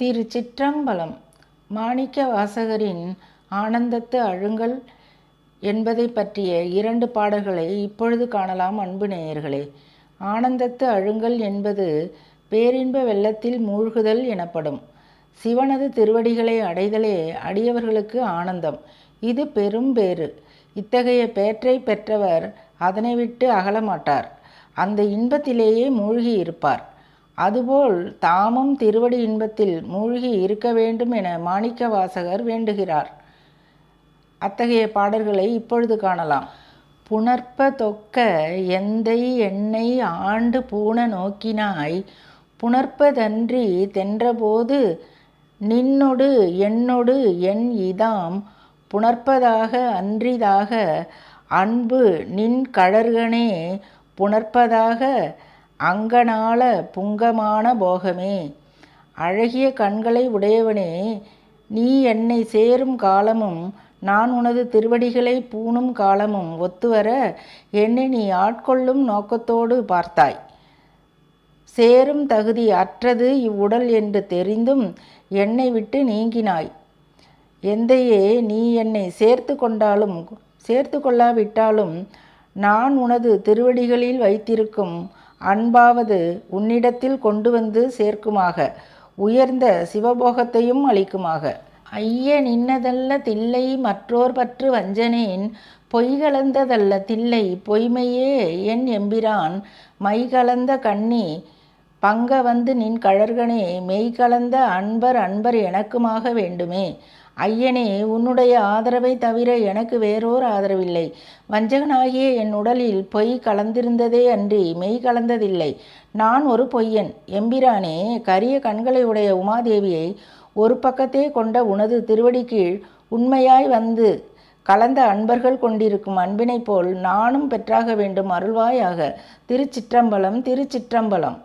திருச்சிற்றம்பலம். மாணிக்க வாசகரின் ஆனந்தத்து அழுங்கல் என்பதை பற்றிய இரண்டு பாடல்களை இப்பொழுது காணலாம் அன்பு நேயர்களே. ஆனந்தத்து அழுங்கல் என்பது பேரின்ப வெள்ளத்தில் மூழ்குதல் எனப்படும். சிவனது திருவடிகளை அடைதலே அடியவர்களுக்கு ஆனந்தம். இது பெரும் பேறு. இத்தகைய பேற்றை பெற்றவர் அதனை விட்டு அகலமாட்டார் அந்த இன்பத்திலேயே மூழ்கி இருப்பார். அதுபோல் தாமும் திருவடி இன்பத்தில் மூழ்கி இருக்க வேண்டும் என மாணிக்க வாசகர் வேண்டுகிறார். அத்தகைய பாடல்களை இப்பொழுது காணலாம். புணர்ப்ப தொக்க எந்தை எண்ணை ஆண்டு பூண நோக்கினாய். புணர்ப்பதன்றி தென்றபோது நின்னொடு என்னொடு என் இதாம். புணர்ப்பதாக அன்றிதாக அன்பு நின் கழர்கனே புணர்ப்பதாக அங்கனால புங்கமான போகமே. அழகிய கண்களை உடையவனே நீ என்னை சேரும் காலமும் நான் உனது திருவடிகளை பூணும் காலமும் ஒத்துவர என்னை நீ ஆட்கொள்ளும் நோக்கத்தோடு பார்த்தாய். சேரும் தகுதி அற்றது இவ்வுடல் என்று தெரிந்தும் என்னை விட்டு நீங்கினாய். எந்தையே நீ என்னை சேர்த்து கொண்டாலும் சேர்த்து கொள்ளாவிட்டாலும் நான் உனது திருவடிகளில் வைத்திருக்கும் அன்பாவது உன்னிடத்தில் கொண்டு வந்து சேர்க்குமாக. உயர்ந்த சிவபோகத்தையும் அளிக்குமாக. ஐய நின்னதல்ல தில்லை மற்றோர் பற்று வஞ்சனேன். பொய்கலந்ததல்ல தில்லை பொய்மையே என் எம்பிரான். மைகலந்த கண்ணி பங்க வந்து நின் கழற்கனே மெய்கலந்த அன்பர் அன்பர் எனக்குமாக வேண்டுமே. ஐயனே உன்னுடைய ஆதரவை தவிர எனக்கு வேறோர் ஆதரவில்லை. வஞ்சகனாகிய என் உடலில் பொய் கலந்திருந்ததே அன்றி மெய் கலந்ததில்லை. நான் ஒரு பொய்யன். எம்பிரானே கரிய கண்களை உடைய உமாதேவியை ஒரு பக்கத்தே கொண்ட உனது திருவடி கீழ் உண்மையாய் வந்து கலந்த அன்பர்கள் கொண்டிருக்கும் அன்பினைப் போல் நானும் பெற்றாக வேண்டும் அருள்வாயாக. திருச்சிற்றம்பலம் திருச்சிற்றம்பலம்.